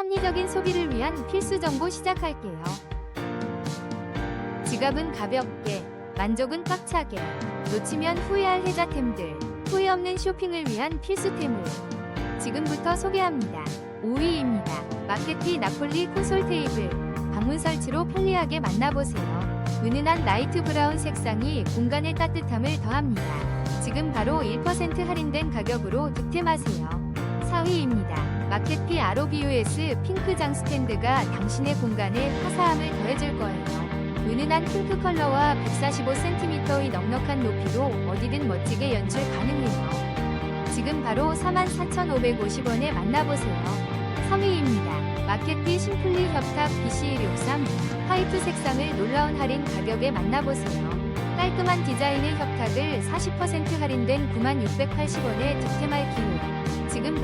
합리적인 소비를 위한 필수 정보 시작할게요. 지갑은 가볍게, 만족은 꽉차게, 놓치면 후회할 혜자템들, 후회 없는 쇼핑을 위한 필수템을 지금부터 소개합니다. 5위입니다. 마케티 나폴리 콘솔 테이블. 방문 설치로 편리하게 만나보세요. 은은한 라이트 브라운 색상이 공간의 따뜻함을 더합니다. 지금 바로 1% 할인된 가격으로 득템하세요. 4위입니다. 마케티 ROBUS 핑크 장 스탠드가 당신의 공간에 화사함을 더해줄 거예요. 은은한 핑크 컬러와 145cm의 넉넉한 높이로 어디든 멋지게 연출 가능해요. 지금 바로 44,550원에 만나보세요. 3위입니다. 마켓비 심플리 협탁 BC163 화이트 색상을 놀라운 할인 가격에 만나보세요. 깔끔한 디자인의 협탁을 40% 할인된 9680원에 득템할 기회.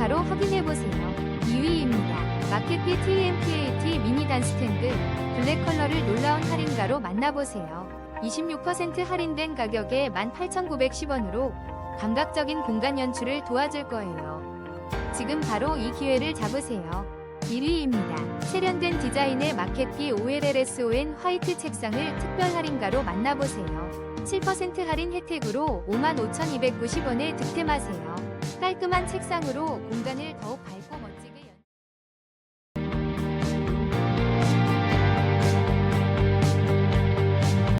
바로 확인해보세요. 2위입니다. 마켓비 TMPAT 미니 단 스탠드 블랙 컬러를 놀라운 할인가로 만나보세요. 26% 할인된 가격에 18,910원으로 감각적인 공간 연출을 도와줄 거예요. 지금 바로 이 기회를 잡으세요. 1위입니다. 세련된 디자인의 마켓비 OLLSON 화이트 책상을 특별 할인가로 만나보세요. 7% 할인 혜택으로 55,290원에 득템하세요. 깔끔한 책상으로 공간을 더욱 밝